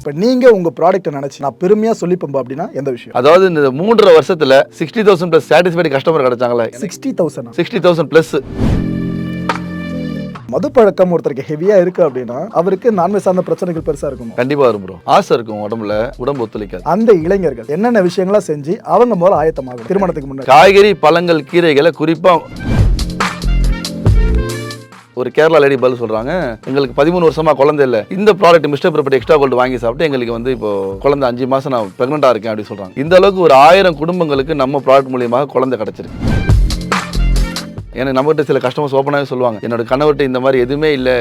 இப்போ நீங்கள் உங்கள் ப்ராடக்ட்டை நினச்சி நான் பெருமையாக சொல்லிப்போம் அப்படின்னா எந்த விஷயம்? அதாவது இந்த மூன்றரை வருஷத்துல sixty thousand plus satisfied customer கிடைச்சாங்களே. Sixty thousand sixty thousand plus மது பழக்கம் ஒருத்தருக்கு ஹெவியாக இருக்குது அப்படின்னா அவருக்கு நான்வெஜ் சார்ந்த பிரச்சனைகள் பெருசாக இருக்கும்? கண்டிப்பா வரும் ப்ரோ ஆசை இருக்கும் உடம்புல உடம்பு ஒத்துழைக்காது. அந்த இளைஞர்கள் என்னென்ன விஷயங்களா செஞ்சு அவங்க முதல்ல ஆயத்தமாகும் திருமணத்துக்கு முன்னாடி. காய்கறி பழங்கள் கீரைகளை குறிப்பா ஒரு கேரளா லேடி பதில் சொல்றாங்க எங்களுக்கு பதிமூணு வருஷமா குழந்தை இல்லை. இந்த product mister property extra gold வாங்கி சாப்பிட்டு எங்களுக்கு வந்து இப்போ குழந்தை அஞ்சு மாசம் நான் பிரெக்னெண்டா இருக்கேன் அப்படின்னு சொல்றாங்க. இந்த அளவுக்கு ஒரு ஆயிரம் குடும்பங்களுக்கு நம்ம ப்ராடக்ட் மூலியமாக குழந்தை கிடைச்சிருக்கு. ஏன்னா நம்மகிட்ட சில கஸ்டமர்ஸ் ஓப்பனாகவே சொல்லுவாங்க என்னோட கணவர்கிட்ட இந்த மாதிரி எதுவுமே இல்லை.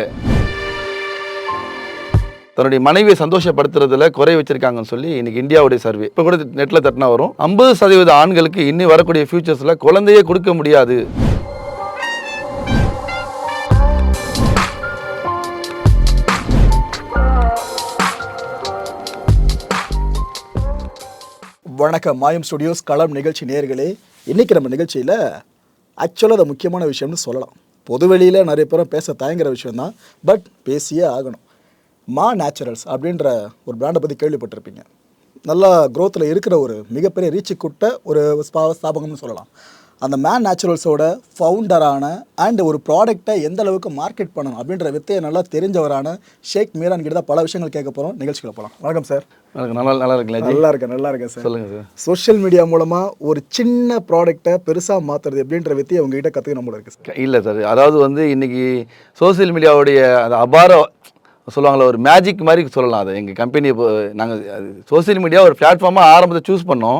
தன்னுடைய மனைவியை சந்தோஷப்படுத்துறதுல குறை வச்சிருக்காங்கன்னு சொல்லி இன்னைக்கு இந்தியாவுடைய சர்வே இப்போ கூட நெட்டில் தட்டினா வரும். ஐம்பது சதவீத ஆண்களுக்கு இன்னும் வரக்கூடிய ஃபியூச்சர்ஸில் குழந்தையே கொடுக்க முடியாது. வணக்கம். மாயம் ஸ்டுடியோஸ் களம் நிகழ்ச்சி நேர்களே இன்னைக்கு நம்ம நிகழ்ச்சியில் ஆக்சுவலாக அது முக்கியமான விஷயம்னு சொல்லலாம். பொதுவெளியில் நிறைய பேரும் பேச தயங்குற விஷயம்தான் பட் பேசியே ஆகணும். மா நேச்சுரல்ஸ் அப்படின்ற ஒரு பிராண்டை பற்றி கேள்விப்பட்டிருப்பீங்க. நல்லா க்ரோத்தில் இருக்கிற ஒரு மிகப்பெரிய ரீச்சு கூட்ட ஒரு ஸ்பா ஸ்தாபகம்னு சொல்லலாம். அந்த மேன் நேச்சுரல்ஸோட ஃபவுண்டரான அண்ட் ஒரு ப்ராடக்ட்டை எந்த அளவுக்கு மார்க்கெட் பண்ணணும் அப்படின்ற வித்தையை நல்லா தெரிஞ்சவரான ஷேக் மீரான் கிட்ட தான் பல விஷயங்கள் கேட்க போகிறோம் நிகழ்ச்சிகளை போகலாம் வணக்கம் சார் நல்லா நல்லா இருக்குல்ல ஜி? நல்லா இருக்கேன் நல்லா இருக்கேன் சார் சொல்லுங்க சார் சோஷியல் மீடியா மூலமா ஒரு சின்ன ப்ராடக்ட்டை பெருசா மாத்துறது எப்படின்ற வித்தியை உங்ககிட்ட கத்துக்க நம்மள இருக்கு சார் இல்லை சார் அதாவது வந்து இன்னைக்கு சோஷியல் மீடியாவுடைய அந்த அபார சொல்லுவாங்களே ஒரு மேஜிக் மாதிரி சொல்லலாம் அதை. எங்கள் கம்பெனி நாங்கள் சோஷியல் மீடியா ஒரு பிளாட்ஃபார்மாக ஆரம்பத்தை சூஸ் பண்ணோம்.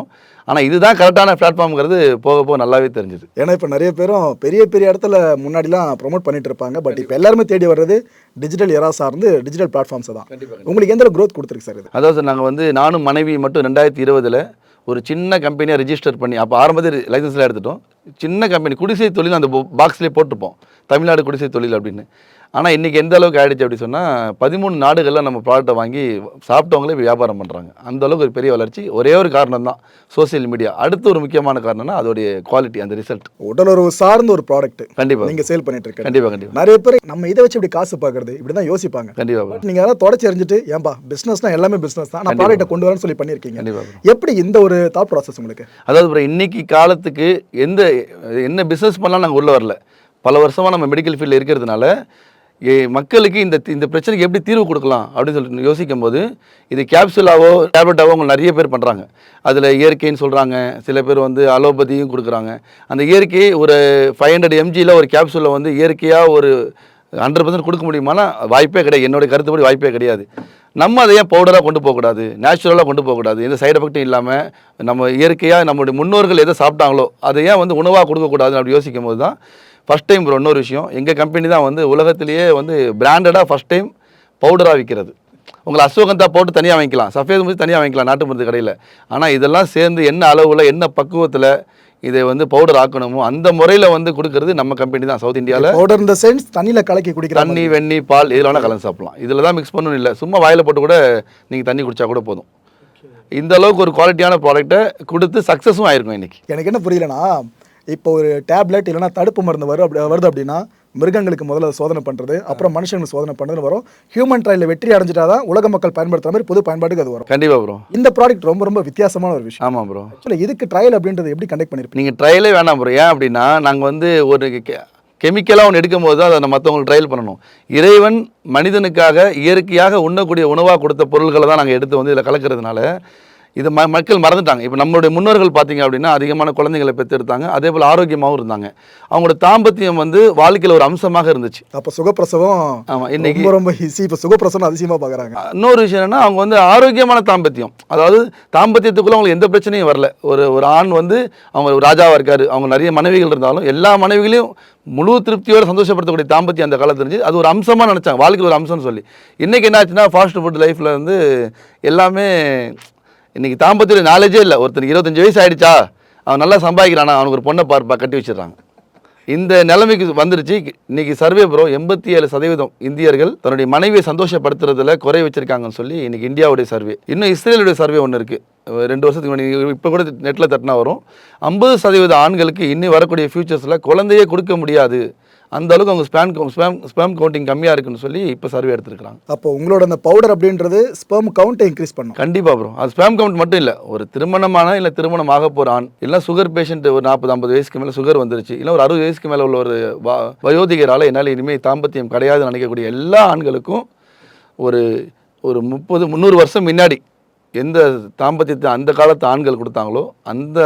ஆனால் இதுதான் கரெக்டான பிளாட்ஃபார்ம்ங்கிறது போக போக நல்லாவே தெரிஞ்சுது. ஏன்னா இப்போ நிறைய பேரும் பெரிய பெரிய இடத்துல முன்னாடிலாம் ப்ரோமோட் பண்ணிட்டு இருப்பாங்க பட் இப்போ எல்லாருமே தேடி வர்றது டிஜிட்டல் எரா சார்ந்து டிஜிட்டல் பிளாட்ஃபார்ம்ஸ் தான். உங்களுக்கு எந்த growth கொடுத்துருக்கு சார் இது? அதாவது நாங்கள் வந்து நானும் மனைவி மட்டும் ரெண்டாயிரத்தி இருபதில் ஒரு சின்ன கம்பெனியாக ரெஜிஸ்டர் பண்ணி அப்போ ஆரம்பத்தில் லைசன்ஸில் எடுத்துட்டோம். சின்ன கம்பெனி குடிசை தொழில் அந்த பாக்ஸ்லேயே போட்டிருப்போம். தமிழ்நாடு குடிசை தொழில் அப்படின்னு. ஆனால் இன்றைக்கி எந்த அளவுக்கு ஆயிடுச்சு அப்படி சொன்னால் பதிமூணு நாடுகளில் நம்ம ப்ராடக்ட்டை வாங்கி சாப்பிட்டவங்களே வியாபாரம் பண்ணுறாங்க அந்த அளவுக்கு ஒரு பெரிய வளர்ச்சி. ஒரே ஒரு காரணம் தான் சோஷியல் மீடியா அடுத்து ஒரு முக்கியமான காரணம்னா அதோடைய குவாலிட்டி அந்த ரிசல்ட் உடல் உறவு சார்ந்த ஒரு ப்ராடக்ட் கண்டிப்பாக நீங்க சேல் பண்ணிட்டு இருக்க கண்டிப்பாக கண்டிப்பாக நிறைய பேர் நம்ம இதை வச்சு இப்படி காசு பார்க்கறது இப்படி தான் யோசிப்பாங்க கண்டிப்பாக பட் நீங்க அதெல்லாம் தொடச்சி எறிஞ்சிட்டு ஏன்பா பிசினஸ்னா எல்லாமே பிசினஸ் தான். நான் ப்ராடக்ட்டை கொண்டு வரேன்னு சொல்லி பண்ணியிருக்கீங்க. கண்டிப்பாக எப்படி இந்த ஒரு தாட் ப்ராசஸ் உங்களுக்கு? அதாவது இன்னைக்கு காலத்துக்கு எந்த என்ன பிஸ்னஸ் பண்ணலாம் நாங்கள் உள்ளே வரல. பல வருஷமாக நம்ம மெடிக்கல் ஃபீல்டில் இருக்கிறதுனால மக்களுக்கு இந்த இந்த பிரச்சனைக்கு எப்படி தீர்வு கொடுக்கலாம் அப்படின்னு சொல்லிட்டு யோசிக்கும் போது இது கேப்சூலாவோ டேப்லெட்டாவோ அவங்க நிறைய பேர் பண்ணுறாங்க அதில் இயற்கைன்னு சொல்கிறாங்க சில பேர் வந்து அலோபதியும் கொடுக்குறாங்க. அந்த இயற்கை ஒரு ஃபைவ் ஹண்ட்ரட் எம்ஜியில் ஒரு கேப்சூலில் வந்து இயற்கையாக ஒரு ஹண்ட்ரட் பர்சன்ட் கொடுக்க முடியுமானா வாய்ப்பே கிடையாது. என்னுடைய கருத்துப்படி வாய்ப்பே கிடையாது. நம்ம அதை ஏன் பவுடராக கொண்டு போகக்கூடாது? நேச்சுரலாக கொண்டு போகக்கூடாது? எந்த சைடு எஃபெக்ட்டும் இல்லாமல் நம்ம இயற்கையாக நம்மளுடைய முன்னோர்கள் எதை சாப்பிட்டாங்களோ அதை ஏன் வந்து உணவாக கொடுக்கக்கூடாதுன்னு அப்படி யோசிக்கும் போது தான் ஃபஸ்ட் டைம் ப்ரோ இன்னொரு விஷயம். எங்கள் கம்பெனி தான் வந்து உலகத்திலேயே வந்து பிராண்டடாக ஃபஸ்ட் டைம் பவுடராக விற்கிறது உங்களை அஸ்வகந்தா போட்டு தனியாக வாங்கிக்கலாம். சஃபேது முடிச்சு தனியாக வாங்கிக்கலாம் நாட்டு மருந்து கடையில். ஆனால் இதெல்லாம் சேர்ந்து என்ன அளவில் என்ன பக்குவத்தில் இதை வந்து பவுடர் ஆக்கணுமோ அந்த முறையில் வந்து கொடுக்கறது நம்ம கம்பெனி தான் சவுத் இந்தியாவில் பவுடர் இந்த சென்ஸ் தண்ணியில கலக்கி குடிக்கிற தண்ணி வெண்ணி பால் இதில் வேணால் கலந்து சாப்பிடலாம். இதில் தான் மிக்ஸ் பண்ணணும் இல்லை. சும்மா வாயில் போட்டு கூட நீங்கள் தண்ணி குடிச்சா கூட போதும். இந்த அளவுக்கு ஒரு குவாலிட்டியான ப்ராடக்ட்டை கொடுத்து சக்ஸஸும் ஆயிருக்கும் இன்னைக்கு. எனக்கு என்ன புரியலனா இப்போ ஒரு டேப்லெட் இல்லைன்னா தடுப்பு மருந்து வரும் அப்படி வருது அப்படின்னா மிருகங்களுக்கு முதல்ல சோதனை பண்ணுறது அப்புறம் மனுஷங்களுக்கு சோதனை பண்ணுறது வரும். ஹியூமன் ட்ரையலில் வெற்றி அடைஞ்சிட்டாதான் உலக மக்கள் பயன்படுத்துற மாதிரி பொது பயன்பாட்டுக்கு அது வரும். கண்டிப்பாக ப்ரோ இந்த ப்ராடக்ட் ரொம்ப ரொம்ப வித்தியாசமான ஒரு விஷயம். ஆமாம் ப்ரோ ஆக்சுவலாக இதுக்கு ட்ரையல் அப்படின்றது எப்படி கண்டக்ட் பண்ணிருப்பீங்க? நீங்கள் ட்ரையலே வேணாம் ப்ரோ ஏன் அப்படின்னா நாங்கள் வந்து ஒரு கெமிக்கலாக ஒன்று எடுக்கும் போது தான் அதை மற்றவங்களுக்கு ட்ரையல் பண்ணணும். இறைவன் மனிதனுக்காக இயற்கையாக உண்ணக்கூடிய உணவாக கொடுத்த பொருள்களை தான் நாங்கள் எடுத்து வந்து இதில் கலக்கிறதுனால இது ம மக்கள் மறந்துட்டாங்க. இப்போ நம்மளுடைய முன்னோர்கள் பார்த்தீங்க அப்படின்னா அதிகமான குழந்தைங்களை பெற்றெடுத்தாங்க. அதே போல் ஆரோக்கியமாகவும் இருந்தாங்க. அவங்களோட தாம்பத்தியம் வந்து வாழ்க்கையில் ஒரு அம்சமாக இருந்துச்சு. அப்போ சுகப்பிரசவம் ஆமாம் இன்னைக்கு ரொம்ப ஈஸி இப்போ சுகப்பிரசவம் அதிசயமாக பார்க்குறாங்க இன்னொரு விஷயம் என்னன்னா அவங்க வந்து ஆரோக்கியமான தாம்பத்தியம். அதாவது தாம்பத்தியத்துக்குள்ள அவங்களுக்கு எந்த பிரச்சனையும் வரல. ஒரு ஒரு ஆண் வந்து அவங்க ராஜாவாக இருக்காரு. அவங்க நிறைய மனைவிகள் இருந்தாலும் எல்லா மனைவிகளையும் முழு திருப்தியோட சந்தோஷப்படுத்தக்கூடிய தாம்பத்தியம் அந்த காலத்துல இருந்துச்சு. அது ஒரு அம்சமாக நினச்சாங்க. வாழ்க்கையில் ஒரு அம்சம்னு சொல்லி. இன்னைக்கு என்ன ஆச்சுன்னா ஃபாஸ்ட் ஃபுட் லைஃப்பில் வந்து எல்லாமே இன்றைக்கி தாம்பத்தியோட நாலேஜே இல்லை. ஒருத்தனுக்கு இருபத்தஞ்சு வயசு ஆயிடுச்சா? அவன் நல்லா சம்பாதிக்கிறானா? அவனுக்கு ஒரு பொண்ணை பார்ப்பா கட்டி வச்சிடுறாங்க. இந்த நிலைமைக்கு வந்துருச்சு. இன்றைக்கி சர்வே ப்ரோ எண்பத்தி ஏழு சதவீதம் இந்தியர்கள் தன்னுடைய மனைவியை சந்தோஷப்படுத்துறதுல குறை வச்சுருக்காங்கன்னு சொல்லி இன்றைக்கி இந்தியாவுடைய சர்வே இன்னும் இஸ்ரேலுடைய சர்வே ஒன்று இருக்குது ரெண்டு வருஷத்துக்கு முன்னாடி இப்போ கூட நெட்டில் தட்டினா வரும். ஐம்பது சதவீத ஆண்களுக்கு இன்னும் வரக்கூடிய ஃபியூச்சர்ஸில் குழந்தையே கொடுக்க முடியாது. அந்த அளவுக்கு அவங்க ஸ்பேம் ஸ்பேம் ஸ்பேம் கவுண்டிங் கம்மியாக இருக்குன்னு சொல்லி இப்போ சர்வே எடுத்துருக்காங்க அப்போ உங்களோட அந்த பவுடர் அப்படின்றது ஸ்பெர்ம் கவுண்ட்டை இன்க்ரீஸ் பண்ணும். கண்டிப்பாக ப்ரோ அது ஸ்பேம் கவுண்ட் மட்டும் இல்லை. ஒரு திருமணமான இல்லை திருமணம் ஆக போகிற ஆண் இல்லை சுகர் பேஷண்ட் ஒரு நாற்பது ஐம்பது வயசுக்கு மேலே சுகர் வந்துருச்சு இல்லை ஒரு அறுபது வயசுக்கு மேலே உள்ள ஒரு வ- வயோதிகரால் என்னால் இனிமேல் தாம்பத்தியம் கிடையாதுன்னு நினைக்கக்கூடிய எல்லா ஆண்களுக்கும் ஒரு ஒரு முப்பது முந்நூறு வருஷம் முன்னாடி எந்த தாம்பத்தியத்தை அந்த காலத்து ஆண்கள் கொடுத்தாங்களோ அந்த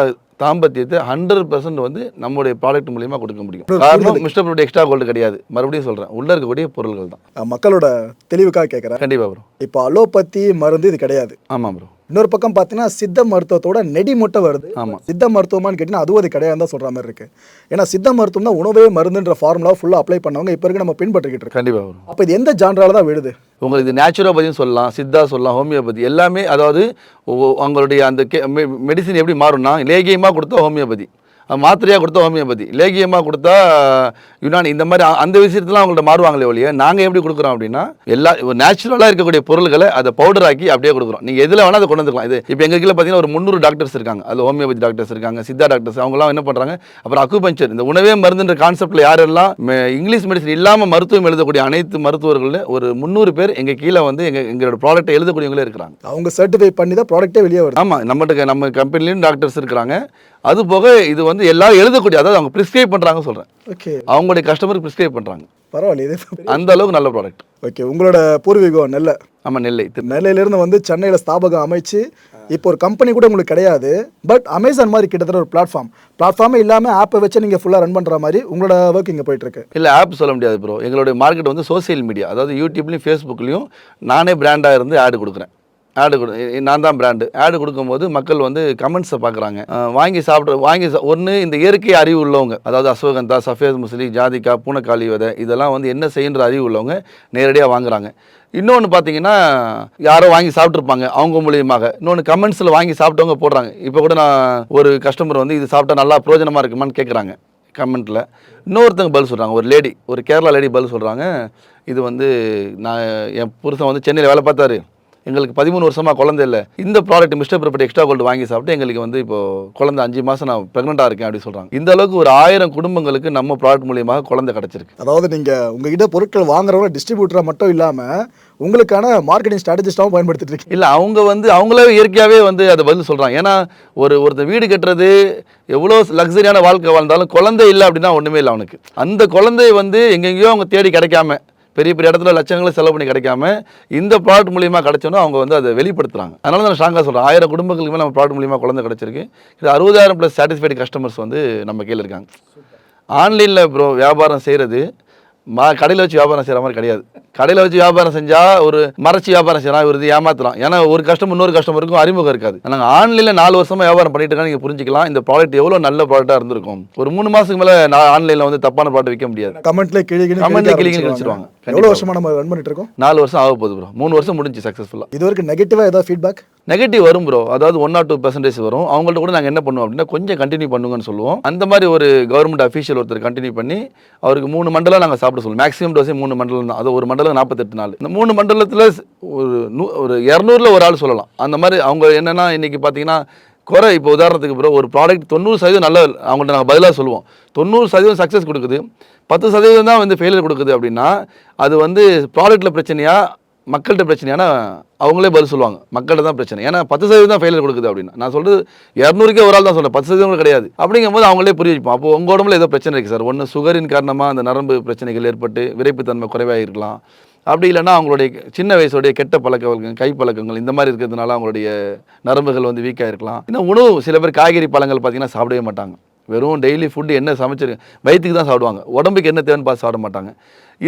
தாம்பத்தியத்தை ஹண்ட்ரட் பர்சன்ட் வந்து நம்மளுடைய ப்ராடக்ட் மூலியமாக கொடுக்க முடியும். காரணம் மிஸ்டர் ப்ரோட எக்ஸ்ட்ரா கோல்டு கிடையாது. மறுபடியும் சொல்கிறேன் உள்ளே இருக்கக்கூடிய பொருள்கள் தான் மக்களோட தெளிவுக்காக கேட்குறேன் கண்டிப்பாக ப்ரோ இப்போ அலோபதி மருந்து இது கிடையாது. ஆமாம் ப்ரோ இன்னொரு பக்கம் பார்த்தீங்கன்னா சித்த மருத்துவத்தோட நெடி முட்டை வருது. ஆமாம் சித்த மருத்துவமான்னு கேட்டிங்கன்னா அதுவும் அது கிடையாது தான் சொல்கிற மாதிரி இருக்கு. ஏன்னா சித்த மருத்துவம் தான் உணவே மருந்துன்ற ஃபார்முலா ஃபுல்லாக அப்ளை பண்ணவங்க இப்போ இருக்கு நம்ம பின்பற்றிக்கிட்டு இருக்கோம். கண்டிப்பாக அப்போ இது எந்த ஜான்ரால தான் விழுது? உங்களுக்கு இது நேச்சுரோபதியும் சொல்லலாம் சித்தா சொல்லலாம் ஹோமியோபதி எல்லாமே அதாவது உங்களுடைய அந்த மெடிசின் எப்படி மாறும்னா லேகியமாக கொடுத்தா ஹோமியோபதி மாத்திரையாக கொடுத்தா ஹோமியோபதி லேகியமாக கொடுத்தா யுனானி இந்த மாதிரி அந்த விஷயத்துலாம் அவங்கள்ட்ட மாறுவாங்களே ஒழிய நாங்கள் எப்படி கொடுக்குறோம் அப்படின்னா எல்லா நேச்சுரலாக இருக்கக்கூடிய பொருள்களை அதை பவுடர் ஆக்கி அப்படியே கொடுக்குறோம். நீங்கள் எதில் வேணால் அதை கொண்டு வந்துக்கலாம். இது இப்போ எங்கள் கீழே பார்த்தீங்கன்னா ஒரு முந்நூறு டாக்டர்ஸ் இருக்காங்க. அது ஹோமியோபதி டாக்டர்ஸ் இருக்காங்க சித்தா டாக்டர்ஸ் அவங்கலாம் என்ன பண்ணுறாங்க அப்புறம் அக்குபஞ்சர் இந்த உணவே மருந்துன்ற கான்செப்ட்டில் யாரெல்லாம் இங்கிலீஷ் மெடிசன் இல்லாமல் மருத்துவம் எழுதக்கூடிய அனைத்து மருத்துவர்களில் ஒரு முந்நூறு பேர் எங்கள் கீழே வந்து எங்கள் எங்களோட ப்ராடக்ட்டை எழுதக்கூடியவங்களே இருக்கிறாங்க. அவங்க சர்டிஃபை பண்ணி தான் ப்ராடக்ட்டே வெளியே வருது. ஆமாம் நம்மகிட்ட நம்ம கம்பெனிலையும் டாக்டர்ஸ் இருக்கிறாங்க. அது போக இது வந்து எல்லாரும் எழுதக்கூடிய அதாவது அவங்க ப்ரிஸ்கிரைப் பண்ணுறாங்க சொல்கிறேன் ஓகே. அவங்களுடைய கஸ்டமருக்கு ப்ரிஸ்கிரைப் பண்ணுறாங்க பரவாயில்ல அந்த அளவுக்கு நல்ல ப்ராடக்ட் ஓகே உங்களோட பூர்வீகம் நெல்லை. ஆமாம் நெல்லை நெல்லையிலேருந்து வந்து சென்னையில் ஸ்தாபகம் அமைச்சு இப்போ ஒரு கம்பெனி கூட உங்களுக்கு கிடையாது பட் அமேசான் மாதிரி கிட்டத்தட்ட ஒரு பிளாட்ஃபார்ம் பிளாட்ஃபார்மே இல்லாமல் ஆப்பை வச்சு நீங்கள் ஃபுல்லாக ரன் பண்ணுற மாதிரி உங்களோட ஒர்க் இங்கே போயிட்டு இருக்கு இல்லை ஆப் சொல்ல முடியாது ப்ரோ எங்களுடைய மார்க்கெட் வந்து சோஷியல் மீடியா அதாவது யூடியூப்லையும் ஃபேஸ்புக்லேயும் நானே பிராண்டாக இருந்து ஆடு கொடுக்குறேன். ஆடு கொடு நான் தான் பிராண்டு ஆடு கொடுக்கும்போது மக்கள் வந்து கமெண்ட்ஸை பார்க்குறாங்க. வாங்கி சாப்பிட்ற வாங்கி ஒன்று இந்த இயற்கை அறிவு உள்ளவங்க அதாவது அசோகந்தா சஃபேத் முஸ்லி ஜாதிகா பூனக்காளி விதை இதெல்லாம் வந்து என்ன செய்யுன்ற அறிவு உள்ளவங்க நேரடியாக வாங்குறாங்க. இன்னொன்று பார்த்தீங்கன்னா யாரோ வாங்கி சாப்பிட்ருப்பாங்க அவங்க மூலியமாக. இன்னொன்று கமெண்ட்ஸில் வாங்கி சாப்பிட்டவங்க போடுறாங்க. இப்போ கூட நான் ஒரு கஸ்டமர் வந்து இது சாப்பிட்டா நல்லா பிரயோஜனமாக இருக்குமான்னு கேட்குறாங்க கமெண்ட்டில் இன்னொருத்தங்க பதில் சொல்கிறாங்க ஒரு லேடி ஒரு கேரளா லேடி பதில் சொல்கிறாங்க இது வந்து நான் என் புருஷன் வந்து சென்னையில் வேலை பார்த்தாரு. எங்களுக்கு பதிமூணு வருஷமாக குழந்தை இல்லை. இந்த product mister property extra gold வாங்கி சாப்பிட்டு எங்களுக்கு வந்து இப்போ குழந்தை அஞ்சு மாதம் நான் ப்ரெக்னெண்ட்டாக இருக்கேன் அப்படின்னு சொல்கிறாங்க இந்த அளவுக்கு ஒரு ஆயிரம் குடும்பங்களுக்கு நம்ம ப்ராடக்ட் மூலியமாக குழந்தை கிடச்சிருக்கு. அதாவது நீங்கள் உங்ககிட்ட பொருட்கள் வாங்குறவங்க டிஸ்ட்ரிபியூட்டராக மட்டும் இல்லாமல் உங்களுக்கான மார்க்கெட்டிங் ஸ்ட்ராட்டஜிஸ்டாகவும் பயன்படுத்திட்டு இருக்கீங்க. இல்லை அவங்க வந்து அவங்களே இயற்கையாகவே வந்து அதை பதில் சொல்கிறாங்க ஏன்னா ஒரு ஒருத்தர் வீடு கட்டுறது எவ்வளோ லக்ஸரியான வாழ்க்கை வாழ்ந்தாலும் குழந்தை இல்லை அப்படின்னா ஒன்றுமே இல்லை அவனுக்கு. அந்த குழந்தை வந்து எங்கெங்கேயோ அவங்க தேடி கிடைக்காம பெரிய பெரிய இடத்துல லட்சங்களை செலவு பண்ணி கிடைக்காம இந்த ப்ராடக்ட் மூலியமாக கிடைச்சோன்னா அவங்க வந்து அதை வெளிப்படுத்துறாங்க. அதனால தான் நான் ஸ்ட்ராங்காக சொல்கிறேன் ஆயிரம் குடும்பங்களுக்கு மேலே நம்ம ப்ராடக்ட் மூலியமாக குழந்தை கிடைச்சிருக்கு. இது அறுபதாயிரம் ப்ளஸ் சாட்டிஸ்ஃபைடு கஸ்டமர்ஸ் வந்து நம்ம கீழே இருக்காங்க. ஆன்லைனில் ப்ரோ வியாபாரம் செய்கிறது மா கடையில் வச்சு வியாபாரம் செய்கிற மாதிரி கிடையாது. கடையில் வச்சு வியாபாரம் செஞ்சால் ஒரு மறைச்சி வியாபாரம் செய்யலாம் இவர் ஏமாத்துறான் ஏன்னா ஒரு கஸ்டமர் இன்னொரு கஸ்டமருக்கும் அறிமுகம் இருக்காது. நாங்கள் ஆன்லைனில் நாலு வருஷமாக வியாபாரம் பண்ணிட்டு இருக்கோம். நீங்கள் புரிஞ்சிக்கலாம் இந்த ப்ராடக்ட் எவ்வளோ நல்ல ப்ராடக்டாக இருந்திருக்கும். ஒரு மூணு மாதத்துக்கு மேலே நான் ஆன்லைனில் வந்து தப்பான ப்ராடக்ட் விற்க முடியாது. கமெண்ட்ல கிழி கிழி Commentல கிழி கிழி கிழிச்சிருவாங்க. எவ்வளோ வருஷமா நம்ம ரன் பண்ணிட்டு இருக்கோம்? நாலு வருஷம் ஆக போகுது ப்ரோ மூணு வருஷம் முடிஞ்சு சக்ஸஸ்ஃபுல்லாக இது வரைக்கும் நெகட்டிவாக ஏதாவது ஃபீட்பேக் நெகட்டிவ் வரும் ப்ரோ அதாவது ஒன் ஆர் டூ பர்சன்டேஜ் வரும். அவங்கள்ட்ட கூட நாங்கள் என்ன பண்ணுவோம் அப்படின்னா கொஞ்சம் கண்டினியூ பண்ணுங்கன்னு சொல்லுவோம். அந்த மாதிரி ஒரு கவர்மெண்ட் அஃபீஷியல் ஒருத்தர் கண்டினியூ பண்ணி அவருக்கு மூணு மண்டலம் நாங்கள் சாப்பிட சொல்லுவோம். மேக்ஸிமம் டோஸே மூணு மண்டலம் தான். அது ஒரு மண்டலம் நாற்பத்தெட்டு நாள். இந்த மூணு மண்டலத்தில் ஒரு நூ ஒரு இரநூறுல ஒரு ஆள் சொல்லலாம். அந்த மாதிரி அவங்க என்னென்னா இன்றைக்கி பார்த்தீங்கன்னா குறை. இப்போ உதாரணத்துக்கு ப்ரோ ஒரு ப்ராடக்ட் தொண்ணூறு சதவீதம் நல்ல அவங்கள்ட்ட நாங்கள் பதிலாக சொல்லுவோம். தொண்ணூறு சதவீதம் சக்ஸஸ் கொடுக்குது. பத்து சதவீதம் தான் வந்து ஃபெயிலியர் கொடுக்குது அப்படின்னா அது வந்து ப்ராடக்ட்டில் பிரச்சனையாக மக்கள்கிட்ட பிரச்சனையானா அவங்களே பதில் சொல்லுவாங்க. மக்கள்கிட்ட தான் பிரச்சனை. ஏன்னா பத்து சதவீதம் தான் ஃபெயிலியர் கொடுக்குது அப்படின்னு. நான் சொல்கிறது இரநூறுக்கே ஒரு ஆள் தான் சொல்கிறேன் பத்து சதவீதம் கிடையாது. அப்படிங்கும்போது அவங்களே புரிய வைப்போம் அப்போ உங்கள் உடம்புல ஏதோ பிரச்சனை இருக்குது சார். ஒன்று சுகரின் காரணமாக அந்த நரம்பு பிரச்சனைகள் ஏற்பட்டு விரைப்புத்தன்மை குறைவாக இருக்கலாம் அப்படி இல்லைன்னா அவங்களுடைய சின்ன வயசுடைய கெட்ட பழக்க வழக்கங்கள் கை பழக்கங்கள் இந்த மாதிரி இருக்கிறதுனால அவங்களுடைய நரம்புகள் வந்து வீக்காக இருக்கலாம் இன்னும் உணவு சில பேர் காய்கறி பழங்கள் பார்த்தீங்கன்னா சாப்பிடவே மாட்டாங்க. வெறும் டெய்லி ஃபுட்டு என்ன சமைச்சிரு வயிற்றுக்கு தான் சாப்பிடுவாங்க. உடம்புக்கு என்ன தேவைன்னு பார்த்து சாப்பிட மாட்டாங்க.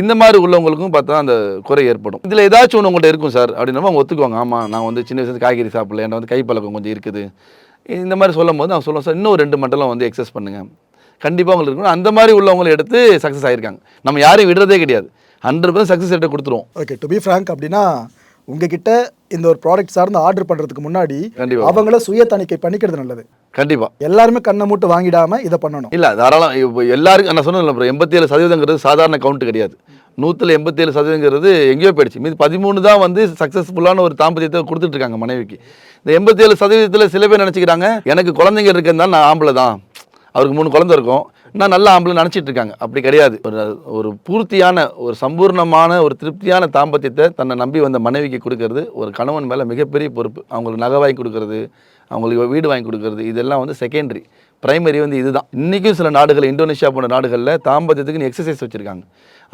இந்த மாதிரி உள்ளவங்களுக்கும் பார்த்தா அந்த குறை ஏற்படும். இதில் ஏதாச்சும் ஒன்று உங்கள்கிட்ட இருக்கும் சார் அப்படின்னா அவங்க ஒத்துக்குவாங்க. ஆமாம் நான் வந்து சின்ன வயசுல காய்கறி சாப்பிடல என்கிட்ட வந்து கை பழக்கம் கொஞ்சம் இருக்குது. இந்த மாதிரி சொல்லும் போது நான் சொல்லுவோம் சார் இன்னும் ரெண்டு மண்டலம் வந்து எக்ஸஸ் பண்ணுங்கள் கண்டிப்பாக உங்களுக்கு இருக்கணும் அந்த மாதிரி உள்ளவங்களை எடுத்து சக்ஸஸ் ஆகியிருக்காங்க நம்ம யாரையும் விடுறதே கிடையாது. ஹண்ட்ரட் பர்சன்ட் சக்ஸஸ் ரேட்டை கொடுத்துருவோம். ஓகே டு பி ஃப்ராங்க் அப்படின்னா உங்ககிட்ட இந்த ஒரு ப்ராடக்ட் சார்ந்து ஆர்டர் பண்றதுக்கு முன்னாடி கண்டிப்பா. அவங்கள சுய தணிக்கை பண்ணிக்கிறது நல்லது. கண்டிப்பாக எல்லாருமே கண்ணை மூட்டு வாங்கிடாம இதை பண்ணணும். இல்லை தாராளம். இப்போ எல்லாருக்கும் நான் சொன்னேன் எண்பத்தி ஏழு சதவீதங்கிறது சாதாரண கவுண்ட் கிடையாது. நூற்றில் எண்பத்தி ஏழு சதவீதங்கிறது எங்கேயோ போயிடுச்சு. மீது பதிமூணு தான் வந்து சக்ஸஸ்ஃபுல்லான ஒரு தாம்பத்தியத்தை கொடுத்துட்டு இருக்காங்க மனைவிக்கு. இந்த எண்பத்தி ஏழு சதவீதத்தில் சில பேர் நினச்சிக்கிறாங்க எனக்கு குழந்தைங்க இருக்கிறதுனால நான் ஆம்பளை தான். அவருக்கு மூணு குழந்தை இருக்கும். நான் நல்ல ஆம்பளை நினச்சிட்டு இருக்காங்க. அப்படி கிடையாது. ஒரு ஒரு பூர்த்தியான ஒரு சம்பூர்ணமான ஒரு திருப்தியான தாம்பத்தியத்தை தன்னை நம்பி வந்த மனைவிக்கு கொடுக்கறது ஒரு கணவன் மேலே மிகப்பெரிய பொறுப்பு. அவங்களுக்கு நகை வாங்கி கொடுக்கறது அவங்களுக்கு வீடு வாங்கி கொடுக்கறது இதெல்லாம் வந்து செகண்டரி பிரைமரி வந்து இதுதான். இன்றைக்கும் சில நாடுகள் இந்தோனேஷியா போன்ற நாடுகளில் தாம்பத்தியத்துக்குன்னு எக்ஸசைஸ் வச்சுருக்காங்க.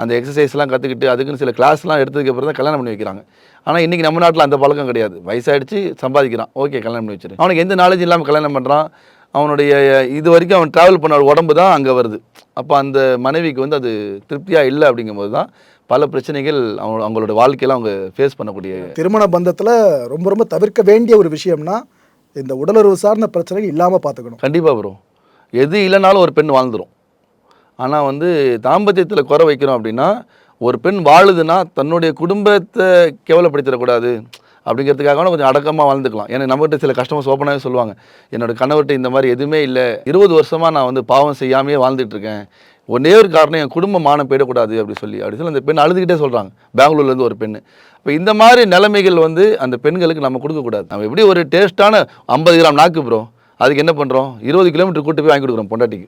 அந்த எக்ஸசைஸ்லாம் கற்றுக்கிட்டு அதுக்குன்னு சில கிளாஸ்லாம் எடுத்ததுக்கப்புறம் தான் கல்யாணம் பண்ணி வைக்கிறாங்க. ஆனால் இன்றைக்கி நம்ம நாட்டில் அந்த பழக்கம் கிடையாது. வயசாயிடுச்சு சம்பாதிக்கிறான். ஓகே கல்யாணம் பண்ணி வச்சிரு. அவனுக்கு எந்த நாலேஜ் இல்லாமல் கல்யாணம் பண்ணுறான் அவனுடைய இது வரைக்கும் அவன் ட்ராவல் பண்ண உடம்பு தான் அங்கே வருது. அப்போ அந்த மனைவிக்கு வந்து அது திருப்தியாக இல்லை அப்படிங்கும்போது தான் பல பிரச்சனைகள் அவங்க அவங்களோட வாழ்க்கையில அவங்க ஃபேஸ் பண்ணக்கூடிய திருமண பந்தத்தில் ரொம்ப ரொம்ப தவிர்க்க வேண்டிய ஒரு விஷயம்னா இந்த உடலுறவு சார்ந்த பிரச்சனைகள் இல்லாமல் பார்த்துக்கணும் கண்டிப்பாக வரும் எது இல்லைனாலும் ஒரு பெண் வாழ்ந்துரும். ஆனால் வந்து தாம்பத்தியத்தில் குறை வைக்கிறோம் அப்படின்னா ஒரு பெண் வாழுதுன்னா தன்னுடைய குடும்பத்தை கேவலப்படுத்திடக்கூடாது. அப்படிங்கிறதுக்காக கூட கொஞ்சம் அடக்கமாக வாழ்ந்துக்கலாம். ஏன்னா நம்மகிட்ட சில கஸ்டமர்ஸ் ஓப்பனாகவே சொல்லுவாங்க என்னோட கணவர்கிட்ட இந்த மாதிரி எதுவுமே இல்லை. இருபது வருஷமாக நான் வந்து பாவம் செய்யாமையே வாழ்ந்துட்டுருக்கேன் இருக்கேன். ஒரு காரணம் என் குடும்ப மானம் போயிடக்கூடாது அப்படி சொல்லி. அப்படி சொல்லி அந்த பெண் அழுதுகிட்டே சொல்கிறாங்க பெங்களூர்லேருந்து ஒரு பெண் இப்போ இந்த மாதிரி நிலைமைகள் வந்து அந்த பெண்களுக்கு நம்ம கொடுக்கக்கூடாது. நம்ம எப்படி ஒரு டேஸ்ட்டான ஐம்பது கிராம் நாக்கு ப்ரோ அதுக்கு என்ன பண்ணுறோம் இருபது கிலோமீட்டர் கூட்டு போய் வாங்கி கொடுக்குறோம் பொண்டாட்டிக்கு.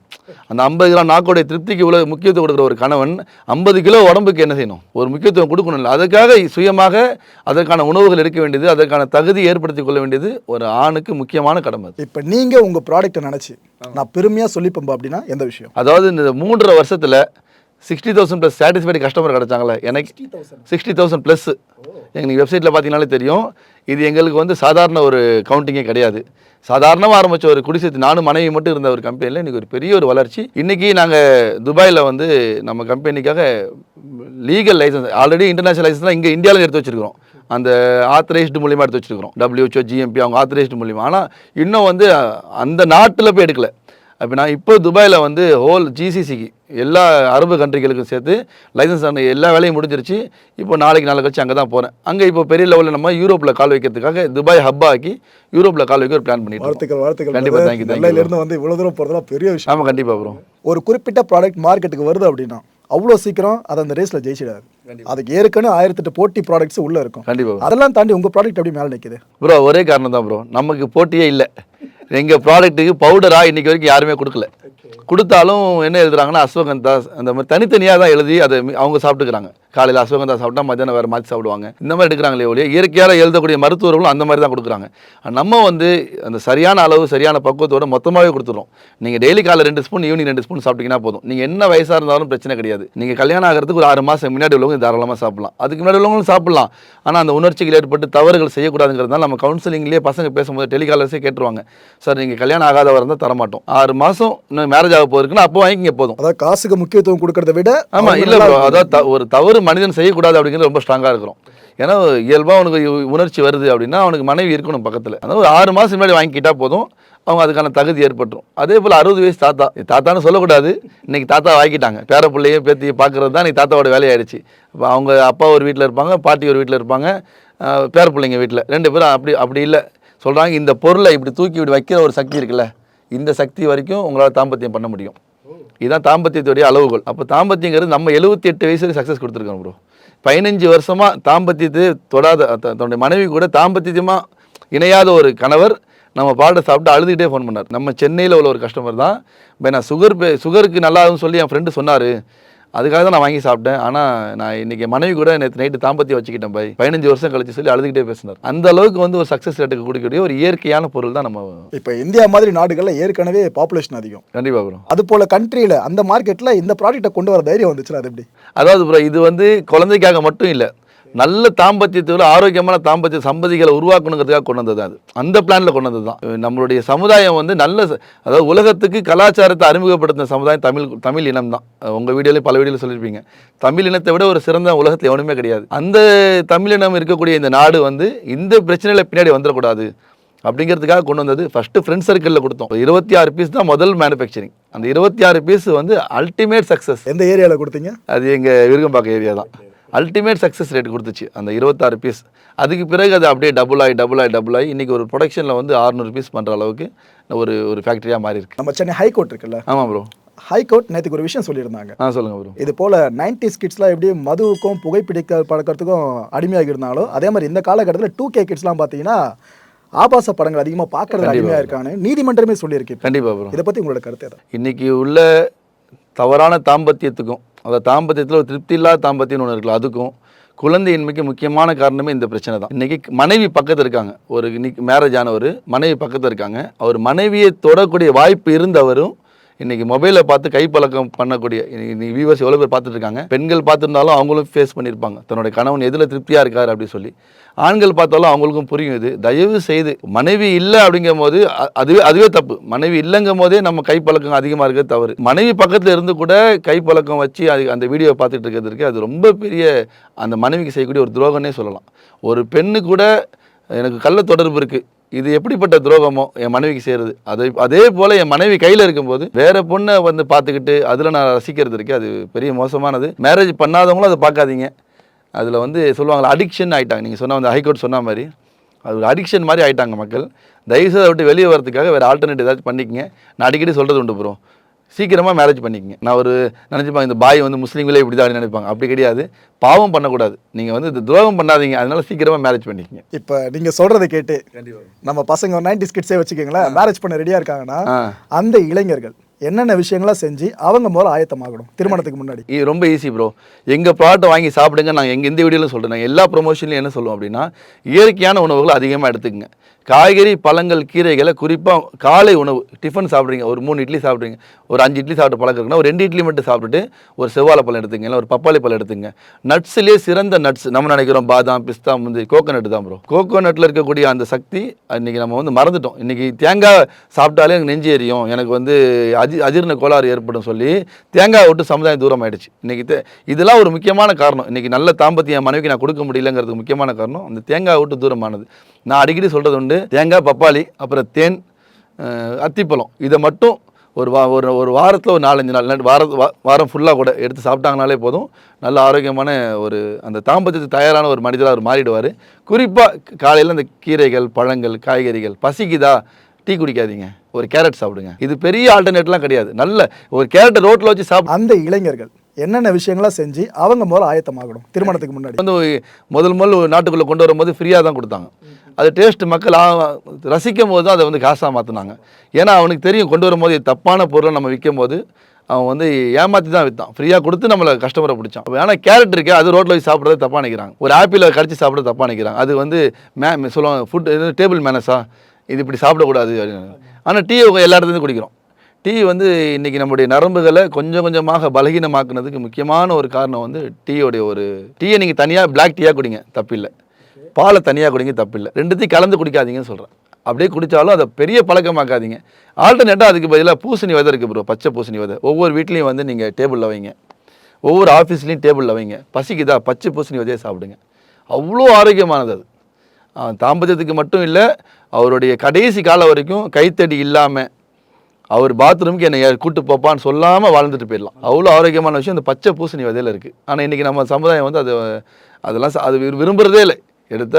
அந்த ஐம்பது கிராம் நாக்கோடைய திருப்திக்கு இவ்வளோ முக்கியத்துவம் கொடுக்குற ஒரு கணவன் ஐம்பது கிலோ உடம்புக்கு என்ன செய்யணும்? ஒரு முக்கியத்துவம் கொடுக்கணும் இல்லை அதுக்காக சுயமாக அதற்கான உணவுகள் எடுக்க வேண்டியது அதற்கான தகுதி ஏற்படுத்தி கொள்ள வேண்டியது ஒரு ஆணுக்கு முக்கியமான கடமை. இப்போ நீங்கள் உங்கள் ப்ராடக்ட்டை நினச்சி நான் பெருமையாக சொல்லிப்பேன் அப்படின்னா எந்த விஷயம்? அதாவது இந்த மூன்றரை வருஷத்தில் sixty thousand plus satisfied customer கிடைச்சாங்களே எனக்கு சிக்ஸ்டி தௌசண்ட் ப்ளஸ் எங்கள் வெப்சைட்டில் பார்த்தீங்கனாலே தெரியும். இது எங்களுக்கு வந்து சாதாரண ஒரு கவுண்டிங்கே கிடையாது. சாதாரணமாக ஆரம்பித்த ஒரு குடிசை நானும் மனைவி மட்டும் இருந்த ஒரு கம்பெனியில் இன்றைக்கி ஒரு பெரிய ஒரு வளர்ச்சி. இன்றைக்கி நாங்கள் துபாயில் வந்து நம்ம கம்பெனிக்காக லீகல் லைசன்ஸ் ஆல்ரெடி இன்டர்நேஷனல் லைசன்ஸ்லாம் இங்கே இந்தியாவில் எடுத்து வச்சுருக்கிறோம். அந்த ஆத்தரைஸ்டு மூலியமாக எடுத்து வச்சுருக்கிறோம். டபிள்யூஹெச்ஓ ஜிஎம்பி அவங்க ஆத்தரைஸ்டு மூலியமாக ஆனால் இன்னும் வந்து அந்த நாட்டில் போய் எடுக்கலை. அப்போ நான் இப்போ துபாயில் வந்து ஹோல் ஜிசிசிக்கு எல்லா அரபு கண்ட்ரிகளுக்கும் சேர்த்து லைசன்ஸ் அந்த எல்லா வேலையும் முடிஞ்சிருச்சு. இப்போ நாளைக்கு நாளை கழிச்சு அங்கே தான் போகிறேன் அங்கே இப்போ பெரிய லெவலில் நம்ம யூரோப்பில் கால் வைக்கிறதுக்காக துபாய் ஹப் ஆக்கி யூரோப்பில் கால் வைக்க ஒரு பிளான் பண்ணிட்டு. வாழ்த்துக்கள் வாழ்த்துக்கள் கண்டிப்பா, brother. thank you, thank you. நெல்லையிலிருந்து வந்து இவ்வளோ தூரம் போகிறதுலாம் பெரிய விஷயம். ஆமாம் கண்டிப்பாக ப்ரோ ஒரு குறிப்பிட்ட ப்ராடக்ட் மார்க்கெட்டுக்கு வருது அப்படின்னா அவ்வளோ சீக்கிரம் அது அந்த ரேஸில் ஜெயிச்சிடாது. அதுக்கு ஏற்கனவே ஆயிரத்தெட்டு போட்டி ப்ராடக்ட்ஸ் உள்ளே இருக்கும். கண்டிப்பாக அதெல்லாம் தாண்டி உங்கள் ப்ராடக்ட் எப்படி மேலே நிற்குது ப்ரோ ஒரே காரணம் தான் ப்ரோ நமக்கு போட்டியே இல்லை. எங்கள் ப்ராடக்ட்டுக்கு பவுடராக இன்னைக்கு வரைக்கும் யாருமே கொடுக்கல. கொடுத்தாலும் என்ன எழுதுறாங்கன்னா அஸ்வகந்தா அந்த மாதிரி தனித்தனியாக தான் எழுதி அதை அவங்க சாப்பிட்டுக்கிறாங்க. காலையில் அஸ்வகந்தா சாப்பிட்டா மத்தியானம் வேறு மாற்றி சாப்பிடுவாங்க. இந்த மாதிரி எடுக்கிறாங்களே ஒழிய இயற்கையாக எழுதக்கூடிய மருத்துவர்களும் அந்த மாதிரி தான் கொடுக்குறாங்க. நம்ம வந்து அந்த சரியான அளவு சரியான பக்குவத்தோட மொத்தமாகவே கொடுத்துறோம் நீங்கள் டெய்லி காலை ரெண்டு ஸ்பூன் ஈவினிங் ரெண்டு ஸ்பூன் சாப்பிட்டீங்கன்னா போதும். நீங்கள் என்ன வயசாக இருந்தாலும் பிரச்சனை கிடையாது. நீங்கள் கல்யாணம் ஆகிறதுக்கு ஒரு ஆறு மாதம் முன்னாடி உள்ளவங்க தாராளமாக சாப்பிடலாம். அதுக்கு முன்னாடி உள்ளவங்களும் சாப்பிடலாம். ஆனால் அந்த உணர்ச்சிகள் ஏற்பட்டு தவறுகள் செய்யக்கூடாதுங்கிறதுனால நம்ம கவுன்சிலிங்லேயே பசங்க பேசும்போது டெலிகாலர்ஸே கேட்டுருவாங்க. சார் நீங்கள் கல்யாணம் ஆகாதவர் இருந்தால் தரமாட்டோம். ஆறு மாதம் இன்னும் மேரேஜ் ஆக போயிருக்குன்னா அப்போ வாங்கிங்க போதும். அதாவது காசுக்கு முக்கியத்துவம் கொடுக்கறத விட ஆமா அவங்க இல்ல அதாவது ஒரு தவறு மனிதன் செய்யக்கூடாது அப்படிங்கிறது ரொம்ப ஸ்ட்ராங்காக இருக்கிறோம். ஏன்னா இயல்பாக அவனுக்கு உணர்ச்சி வருது அப்படின்னா அவனுக்கு மனைவி இருக்கணும் பக்கத்தில். அதாவது ஒரு ஆறு மாதம் முன்னாடி வாங்கிக்கிட்டால் போதும் அவங்க அதுக்கான தகுதி ஏற்பட்டுரும். அதே போல் அறுபது வயசு தாத்தா. தாத்தான்னு சொல்லக்கூடாது. இன்றைக்கி தாத்தா வாங்கிட்டாங்க. பேர பிள்ளையும் பேத்தி பார்க்குறது தான் இன்னைக்கு தாத்தாவோட வேலையாயிடுச்சு. இப்போ அவங்க அப்பா ஒரு வீட்டில் இருப்பாங்க பாட்டி ஒரு வீட்டில் இருப்பாங்க பேர பிள்ளைங்க வீட்டில் ரெண்டு பேரும் அப்படி அப்படி இல்லை. சொல்கிறாங்க இந்த பொருளை இப்படி தூக்கி இப்படி வைக்கிற ஒரு சக்தி இருக்குல்ல இந்த சக்தி வரைக்கும் உங்களால் தாம்பத்தியம் பண்ண முடியும். இதுதான் தாம்பத்தியத்துடைய அளவுகோல். அப்போ தாம்பத்தியங்கிறது நம்ம எழுபத்தி எட்டு வயசுல சக்ஸஸ் கொடுத்துருக்கோம் ப்ரோ பதினஞ்சு வருஷமாக தாம்பத்தியத்தை தொடாத தன்னுடைய மனைவி கூட தாம்பத்தியமாக இணையாத ஒரு கணவர் நம்ம பாட்டை சாப்பிட்டு அழுதுகிட்டே ஃபோன் பண்ணார். நம்ம சென்னையில் உள்ள ஒரு கஸ்டமர் தான். இப்போ நான் சுகர் பே சுகருக்கு நல்லாதுன்னு சொல்லி என் ஃப்ரெண்டு சொன்னார். அதுக்காக தான் நான் வாங்கி சாப்பிட்டேன். ஆனால் நான் இன்னைக்கு மனைவி கூட நேற்று நைட்டு தாம்பத்தியம் வச்சுக்கிட்டேன் பை பதினஞ்சு வருஷம் கழிச்சு சொல்லி அழுதுகிட்டே பேசினார். அந்த அளவுக்கு வந்து ஒரு சக்ஸஸ் ரேட்டுக்கு கொடுக்கக்கூடிய ஒரு இயற்கையான பொருள் தான் நம்ம இப்போ இந்தியா மாதிரி நாடுகளில் ஏற்கனவே பாப்புலேஷன் அதிகம். கண்டிப்பாக வரும் அது போல கண்ட்ரியில் அந்த மார்க்கெட்டில் இந்த ப்ராடக்ட்டை கொண்டு வர தைரியம் வந்துச்சுன்னா அது எப்படி? அதாவது ப்ரோ இது வந்து குழந்தைக்காக மட்டும் இல்லை. நல்ல தாம்பத்தியத்தோட ஆரோக்கியமான தாம்பத்திய சம்பதிகளை உருவாக்கணுங்கிறதுக்காக கொண்டு வந்தது அது. அந்த பிளானில் கொண்டு வந்தது தான். நம்மளுடைய சமுதாயம் வந்து நல்ல அதாவது உலகத்துக்கு கலாச்சாரத்தை அறிமுகப்படுத்தின சமுதாயம் தமிழ் தமிழ் இனம் தான். உங்கள் வீடியோலையும் பல வீடியோவில் சொல்லியிருப்பீங்க. தமிழ் இனத்தை விட ஒரு சிறந்த உலகத்தில் எவனுமே கிடையாது. அந்த தமிழ் இனம் இருக்கக்கூடிய இந்த நாடு வந்து இந்த பிரச்சனையில் பின்னாடி வந்துடக்கூடாது அப்படிங்கிறதுக்காக கொண்டு வந்தது ஃபஸ்ட்டு ஃப்ரெண்ட் சர்க்கிளில் கொடுத்தோம். இருபத்தி ஆறு பீஸ் தான் முதல் மேனுஃபேக்சரிங் அந்த இருபத்தி ஆறு பீஸ் வந்து அல்டிமேட் சக்ஸஸ் எந்த ஏரியாவில் கொடுத்தீங்க? அது எங்கள் விருகம்பாக்கம் ஏரியா தான். அல்டிமேட் சக்ஸஸ் ரேட் கொடுத்துச்சு. அந்த இருபத்தாறு பீஸ் அதுக்கு பிறகு அது அப்படியே டபுள் ஆகி டபுள் ஆகி டபுள் ஆகி இன்றைக்கி ஒரு ப்ரொடக்ஷனில் வந்து 600 பீஸ் பண்ணுற அளவுக்கு ஒரு ஒரு ஃபேக்ட்ரியாக மாறி இருக்கு நம்ம சென்னை ஹைகோர்ட் இருக்குல்ல? ஆமாம் ப்ரோ ஹைகோர்ட் நேற்றுக்கு ஒரு விஷயம் சொல்லியிருந்தாங்க. ஆ சொல்லுங்கள் ப்ரோ இது போல 90s கிட்ஸ்லாம் எப்படி மதுவுக்கும் புகைப்பிடிக்க பழக்கத்துக்கும் அடிமையாகி இருந்தாலும் அதே மாதிரி இந்த காலகட்டத்தில் டூ கே கிட்ஸ்லாம் பார்த்தீங்கன்னா ஆபாச படங்கள் அதிகமாக பார்க்கறது. அடிமையாக இருக்கான்னு நீதிமன்றமே சொல்லியிருக்கு. கண்டிப்பாக ப்ரோ இதை பற்றி உங்களோட கருத்து இன்னைக்கு உள்ள தவறான தாம்பத்தியத்துக்கும் அந்த தாம்பத்தியத்தில் ஒரு திருப்தி இல்லாத தாம்பத்தியம்னு ஒன்று இருக்குல்ல அதுக்கும் குழந்தையின்மைக்கு முக்கியமான காரணமே இந்த பிரச்சனை தான். இன்றைக்கி மனைவி பக்கத்தில் இருக்காங்க. ஒரு இன்னைக்கு மேரேஜ் ஆனவர் மனைவி பக்கத்தில் இருக்காங்க. அவர் மனைவியை தொடக்கூடிய வாய்ப்பு இருந்தவரும் இன்றைக்கி மொபைலை பார்த்து கைப்பழக்கம் பண்ணக்கூடிய இன்னைக்கு வியூவர்ஸ் எவ்வளோ பேர் பார்த்துட்டு இருக்காங்க. பெண்கள் பார்த்துருந்தாலும் அவங்களும் ஃபேஸ் பண்ணியிருப்பாங்க தன்னுடைய கணவன் எதில் திருப்தியாக இருக்கார் அப்படின்னு சொல்லி. ஆண்கள் பார்த்தாலும் அவங்களுக்கும் புரியும் இது. தயவு செய்து மனைவி இல்லை அப்படிங்கும் போது அதுவே அதுவே தப்பு. மனைவி இல்லைங்கும் போதே நம்ம கைப்பழக்கம் அதிகமாக இருக்கிறது தவறு. மனைவி பக்கத்தில் இருந்து கூட கைப்பழக்கம் வச்சு அது அந்த வீடியோவை பார்த்துட்டு இருக்கிறதுக்கு அது ரொம்ப பெரிய அந்த மனைவிக்கு செய்யக்கூடிய ஒரு துரோகம்னே சொல்லலாம். ஒரு பெண்ணு கூட எனக்கு கள்ள தொடர்பு இருக்குது இது எப்படிப்பட்ட துரோகமோ என் மனைவிக்கு செய்கிறது அதே அதே போல் என் மனைவி கையில் இருக்கும்போது வேற பொண்ணை வந்து பார்த்துக்கிட்டு அதில் நான் ரசிக்கிறது இருக்கு. அது பெரிய மோசமானது. மேரேஜ் பண்ணாதவங்களும் அதை பார்க்காதீங்க. அதில் வந்து சொல்லுவாங்களா அடிக்ஷன் ஆயிட்டாங்க. நீங்கள் சொன்ன அந்த ஹைகோர்ட் சொன்ன மாதிரி. அது ஒரு அடிக்ஷன் மாதிரி ஆயிட்டாங்க மக்கள். தயவுசெய்து அதை விட்டு வெளியே வரதுக்காக வேறு ஆல்டர்னேட் ஏதாச்சும் பண்ணிக்கங்க. நான் அடிக்கடி சொல்கிறது உண்டு ப்ரோ சீக்கிரமாக மேரேஜ் பண்ணிக்கங்க. நான் ஒரு நினச்சிப்பாங்க இந்த பாய் வந்து முஸ்லீம்களே இப்படி தான் நினைப்பாங்க. அப்படி கிடையாது. பாவம் பண்ணக்கூடாது. நீங்கள் வந்து இந்த துரோகம் பண்ணாதீங்க. அதனால சீக்கிரமாக மேரேஜ் பண்ணிக்கங்க. இப்போ நீங்கள் சொல்கிறத கேட்டு நம்ம பசங்க ஒரு நைன்டி கிட்ஸே வச்சுக்கோங்களேன் மேரேஜ் பண்ண ரெடியாக இருக்காங்கன்னா அந்த இளைஞர்கள் என்னென்ன விஷயங்கள்லாம் செஞ்சு அவங்க முதல்ல ஆயத்தமாகணும் திருமணத்துக்கு முன்னாடி. இது ரொம்ப ஈஸி ப்ரோ எங்கள் ப்ராடக்ட்டை வாங்கி சாப்பிடுங்க நாங்கள் எங்கள் இந்த வீடியோவில் சொல்கிறேன் நாங்கள் எல்லா ப்ரொமோஷன்லையும் என்ன சொல்லுவோம் அப்படின்னா இயற்கையான உணவுகளை அதிகமாக எடுத்துக்கங்க. காய்கறி பழங்கள் கீரைகளை குறிப்பாக காலை உணவு டிஃபன் சாப்பிட்றீங்க. ஒரு மூணு இட்லி சாப்பிட்றீங்க. ஒரு அஞ்சு இட்லி சாப்பிட்டு பழக்கம் இருக்குன்னா ஒரு ரெண்டு இட்லி மட்டும் சாப்பிட்டுட்டு ஒரு செவ்வாழை பழம் எடுத்துங்க இல்லை ஒரு பப்பாளி பழம் எடுத்துங்க நட்ஸ்லேயே சிறந்த நட்ஸ். நம்ம நினைக்கிறோம் பாதாம் பிஸ்தா முந்திரி கோகோனட் தான் ப்ரோ கோகோனட்டில் இருக்கக்கூடிய அந்த சக்தி இன்றைக்கி நம்ம வந்து மறந்துட்டோம். இன்றைக்கி தேங்காய் சாப்பிட்டாலே எனக்கு நெஞ்சு எரியும். எனக்கு வந்து அஜி அஜீரண கோளாறு ஏற்படும் சொல்லி தேங்காய் விட்டு சமுதாயம் தூரம் ஆயிடுச்சு இன்றைக்கி தே- இதெல்லாம் ஒரு முக்கியமான காரணம். இன்றைக்கி நல்ல தாம்பத்தியம் மனைவிக்கு நான் கொடுக்க முடியலங்கிறதுக்கு முக்கியமான காரணம் அந்த தேங்காய் விட்டு தூரமானது. நான் அடிக்கடி சொல்கிறது உண்டு. தேங்காய் பப்பாளி அப்புறம் தேன் அத்திப்பழம். இதை மட்டும் ஒரு வா ஒரு ஒரு வாரத்தில் ஒரு நாலஞ்சு நாள் வார வா- வாரம் ஃபுல்லாக கூட எடுத்து சாப்பிட்டாங்கனாலே போதும். நல்ல ஆரோக்கியமான ஒரு அந்த தாம்பத்தியத்துக்கு தயாரான ஒரு மனிதராக அவர் மாறிடுவார். குறிப்பாக காலையில் அந்த கீரைகள் பழங்கள் காய்கறிகள் பசிக்குதா? டீ குடிக்காதீங்க. ஒரு கேரட் சாப்பிடுங்க. இது பெரிய ஆல்டர்னேட்லாம் கிடையாது. நல்ல ஒரு கேரட்டை ரோட்டில் வச்சு சாப்பிட்டு அந்த இளைஞர்கள் என்னென்ன விஷயங்களாக செஞ்சு அவங்க முதல்ல ஆயத்தமாகணும் திருமணத்துக்கு முன்னாடி. வந்து முதல் முதல் நாட்டுக்குள்ளே கொண்டு வரும்போது ஃப்ரீயாக தான் கொடுத்தாங்க. அது டேஸ்ட் மக்கள் ரசிக்கும் போது தான் அதை வந்து காசாக மாற்றினாங்க ஏன்னா அவனுக்கு தெரியும் கொண்டு வரும்போது தப்பான பொருளை நம்ம விற்கும் போது அவன் வந்து ஏமாற்றி தான் விற்றான் ஃப்ரீயாக கொடுத்து நம்மளை கஸ்டமரை பிடிச்சான். ஆனால் கேரட் இருக்கு அது ரோட்டில் வச்சு சாப்பிட்றது தப்பாக நினைக்கிறாங்க. ஒரு ஆப்பிளை கடிச்சு சாப்பிட்றது தப்பாக நினைக்கிறாங்க. அது வந்து மே சொல்லுவாங்க ஃபுட் டேபிள் மேனஸா இது இப்படி சாப்பிடக்கூடாது ஆனால் டீ எல்லா இடத்துலையும் குடிக்கிறோம். டீ வந்து இன்றைக்கி நம்முடைய நரம்புகளை கொஞ்சம் கொஞ்சமாக பலகீனமாக்குனதுக்கு முக்கியமான ஒரு காரணம் வந்து டீயோடைய ஒரு டீயை நீங்கள் தனியாக பிளாக் டீயாக குடிங்க தப்பில்லை. பாலை தனியாக குடிங்க தப்பில்லை. ரெண்டுத்தையும் கலந்து குடிக்காதீங்கன்னு சொல்கிறேன் அப்படியே குடித்தாலும் அதை பெரிய பழக்கமாக்காதீங்க. ஆல்டர்னேட்டாக அதுக்கு பதிலாக பூசணி விதை இருக்குது ப்ரோ பச்சை பூசணி விதை. ஒவ்வொரு வீட்லேயும் வந்து நீங்கள் டேபிளில் வைங்க. ஒவ்வொரு ஆஃபீஸ்லேயும் டேபிளில் வைங்க. பசிக்குதா? பச்சை பூசணி விதையை சாப்பிடுங்க. அவ்வளோ ஆரோக்கியமானது அது. தாம்பத்தியத்துக்கு மட்டும் இல்லை அவருடைய கடைசி காலம் வரைக்கும் கைத்தடி இல்லாமல் அவர் பாத்ரூமுக்கு என்னை யார் கூட்டு போப்பான்னு சொல்லாமல் வாழ்ந்துட்டு போயிடலாம். அவ்வளோ ஆரோக்கியமான விஷயம். இந்த பச்சை பூசணி விதையில் இருக்குது ஆனால் இன்றைக்கி நம்ம சமுதாயம் வந்து அது அதெல்லாம் அது விரும்புகிறதே இல்லை. எடுத்த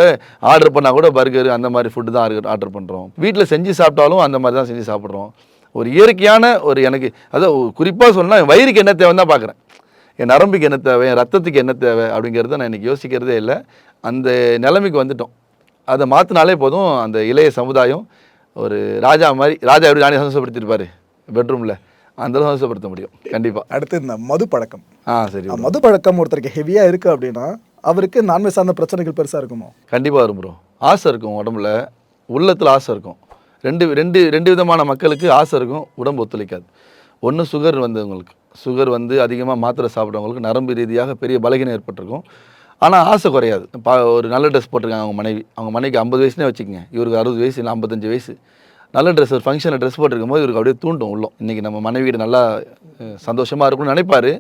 ஆர்டர் பண்ணால் கூட பர்கர் அந்த மாதிரி ஃபுட்டு தான் ஆர்டர் பண்ணுறோம் வீட்டில் செஞ்சு சாப்பிட்டாலும் அந்த மாதிரி தான் செஞ்சு சாப்பிட்றோம். ஒரு இயற்கையான ஒரு எனக்கு அதாவது குறிப்பாக சொன்னால் என் வயிறுக்கு என்ன தேவைன்னு தான் பார்க்குறேன். என் நரம்புக்கு என்ன தேவை என் ரத்தத்துக்கு என்ன தேவை அப்படிங்கிறத நான் இன்னைக்கு யோசிக்கிறதே இல்லை. அந்த நிலைமைக்கு வந்துட்டோம். அதை மாற்றினாலே போதும் அந்த இளைய சமுதாயம் ஒரு ராஜா மாதிரி ராஜா எப்படி நானே சந்தோஷப்படுத்திருப்பாரு பெட்ரூமில் அந்த அளவு சந்தோஷப்படுத்த முடியும். கண்டிப்பாக அடுத்து இந்த மது பழக்கம். ஆ சரி. மது பழக்கம் ஒருத்தருக்கு ஹெவியாக இருக்குது அப்படின்னா அவருக்கு நான்மை சார்ந்த பிரச்சனைகள் பெருசாக இருக்குமோ? கண்டிப்பாக வரும் ப்ரோ ஆசை இருக்கும் உடம்புல. உள்ளத்தில் ஆசை இருக்கும். ரெண்டு ரெண்டு ரெண்டு விதமான மக்களுக்கு ஆசை இருக்கும். உடம்பு ஒத்துழைக்காது. ஒன்று சுகர் வந்தவங்களுக்கு சுகர் வந்து அதிகமாக மாத்திரை சாப்பிட்றவங்களுக்கு நரம்பு ரீதியாக பெரிய பலகீனம் ஏற்பட்டிருக்கும். ஆனால் ஆசை குறையாது. பா ஒரு நல்ல ட்ரெஸ் போட்டிருக்காங்க அவங்க மனைவி. அவங்க மனைவிக்கு ஐம்பது வயசுனே வச்சுக்கோங்க. இவருக்கு அறுபது வயசு இல்லை ஐம்பத்தஞ்சு வயசு. நல்ல ட்ரெஸ் ஒரு ஃபங்க்ஷனில் ட்ரெஸ் போட்டிருக்கும் போது இவருக்கு அப்படியே தூண்டும் உள்ளோம். இன்றைக்கி நம்ம மனைவியிட நல்லா சந்தோஷமாக இருக்கும்னு நினைப்பார்.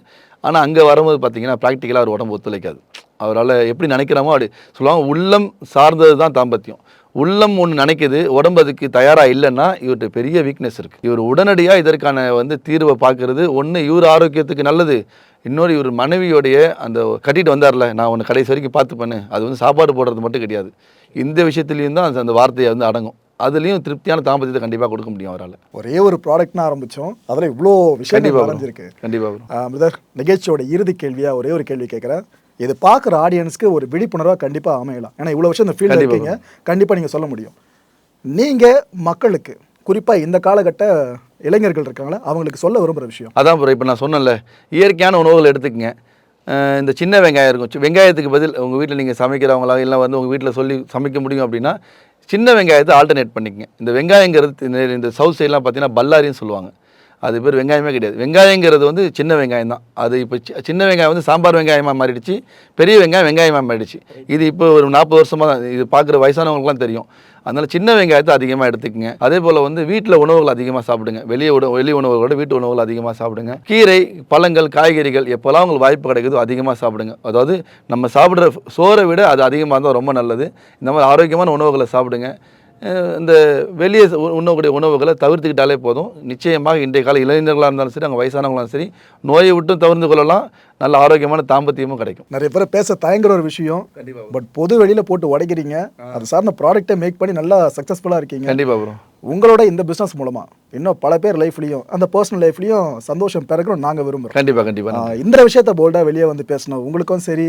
ஆனால் அங்கே வரும்போது பார்த்தீங்கன்னா ப்ராக்டிக்கலாக அவர் உடம்பு ஒத்துழைக்காது. அவரால் எப்படி நினைக்கிறோமோ அப்படி சொல்லுவாங்க உள்ளம் சார்ந்தது தான் தாம்பத்தியம். உள்ளம் ஒன்று நினைக்குது உடம்பு அதுக்கு தயாராக இல்லைன்னா இவர்கிட்ட பெரிய வீக்னஸ் இருக்குது இவர் உடனடியாக இதற்கான வந்து தீர்வை பார்க்கறது ஒன்று இவர் ஆரோக்கியத்துக்கு நல்லது இன்னொரு இவர் மனைவியோடைய அந்த கட்டிட்டு வந்தார்ல நான் உன்னை கடைசி வரைக்கும் பார்த்து பண்ணு அது வந்து சாப்பாடு போடுறது மட்டும் கிடையாது. இந்த விஷயத்துலேயும் தான் அந்த- வார்த்தையை வந்து அடங்கும். அதுலேயும் திருப்தியான தாம்பத்தியத்தை கண்டிப்பாக கொடுக்க முடியும் அவரால். ஒரே ஒரு ப்ராடக்ட்னு ஆரம்பித்தோம் அதில் இவ்வளோ விஷயங்கள் கண்டிப்பாக கண்டிப்பாக நிகழ்ச்சியோட இறுதி கேள்வியாக ஒரே ஒரு கேள்வி கேட்குறேன். இது பார்க்குற ஆடியன்ஸ்க்கு ஒரு விழிப்புணர்வாக கண்டிப்பாக அமையலாம். ஏன்னா இவ்வளோ வருஷம் இந்த ஃபீல்டில் இருக்கீங்க. கண்டிப்பாக நீங்கள் சொல்ல முடியும். நீங்கள் மக்களுக்கு குறிப்பாக இந்த காலகட்ட இளைஞர்கள் இருக்காங்களா அவங்களுக்கு சொல்ல விரும்புகிற விஷயம். அதான் ப்ரோ இப்போ நான் சொன்னேன்ல இயற்கையான உணவுகள் எடுத்துக்கங்க. இந்த சின்ன வெங்காயம் இருக்கும். வெங்காயத்துக்கு பதில் உங்கள் வீட்டில் நீங்கள் சமைக்கிறவங்களா இல்லை வந்து உங்கள் வீட்டில் சொல்லி சமைக்க முடியும் அப்படின்னா சின்ன வெங்காயத்தை ஆல்டர்னேட் பண்ணிக்கங்க. இந்த வெங்காயங்கிறது இந்த- இந்த சவுத் சைட்லாம் பார்த்தீங்கன்னா பல்லாரின்னு சொல்லுவாங்க. அது பேர் வெங்காயமே கிடையாது. வெங்காயங்கிறது வந்து சின்ன வெங்காயம் தான். அது இப்போ சி- சின்ன வெங்காயம் வந்து சாம்பார் வெங்காயமாக மாறிடுச்சு பெரிய வெங்காயம் வெங்காயமாக மாறிடுச்சு. இது இப்போ ஒரு நாற்பது வருஷமாக தான் இது பார்க்குற வயசானவங்களுக்குலாம் தெரியும். அதனால் சின்ன வெங்காயத்தை அதிகமாக எடுத்துக்கங்க. அதே போல் வந்து வீட்டில் உணவுகள் அதிகமாக சாப்பிடுங்க. வெளியே உணவு வெளி உணவுகளோட வீட்டு உணவுகள் அதிகமாக சாப்பிடுங்க. கீரை பழங்கள் காய்கறிகள் எப்போல்லாம் உங்களுக்கு வாய்ப்பு கிடைக்குதோ அதிகமாக சாப்பிடுங்க. அதாவது நம்ம சாப்பிட்ற சோறை விட அது அதிகமாக இருந்தால் ரொம்ப நல்லது. இந்த மாதிரி ஆரோக்கியமான உணவுகளை சாப்பிடுங்க. இந்த வெளியே உண்ணக்கூடிய உணவுகளை தவிர்த்துக்கிட்டாலே போதும். நிச்சயமாக இன்றைய கால இளைஞர்களாக இருந்தாலும் சரி அவங்க வயசானவங்களாலும் சரி நோயை விட்டும் தவிர்த்து கொள்ளலாம். நல்ல ஆரோக்கியமான தாம்பத்தியமும் கிடைக்கும். நிறைய பேர் பேச தயங்குற ஒரு விஷயம். பட் பொது வெளியில போட்டு உடைக்கிறீங்க. அது சார்ந்த ப்ராடக்ட்டை மேக் பண்ணி நல்லா சக்ஸஸ்ஃபுல்லாக இருக்கீங்க. கண்டிப்பாக ப்ரோ உங்களோட இந்த பிஸ்னஸ் மூலமா இன்னும் பல பேர் லைஃப்லையும் அந்த பர்சனல் லைஃப்லையும் சந்தோஷம் பெறக்கணும் நாங்கள் விரும்புகிறோம் கண்டிப்பாக கண்டிப்பாக இந்த விஷயத்த போல்டாக வெளியே வந்து பேசணும். உங்களுக்கும் சரி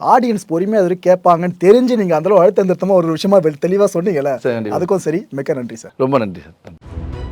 ஆடியன்ஸ் பொறுமையாக அது வரைக்கும் கேட்பாங்கன்னு தெரிஞ்சு நீங்கள் அந்தளவு அழுத்தம் திருத்தமாக ஒரு விஷயமா தெளிவாக சொன்னீங்கல்ல. அதுக்கும் சரி. மிக்க நன்றி சார். ரொம்ப நன்றி சார்.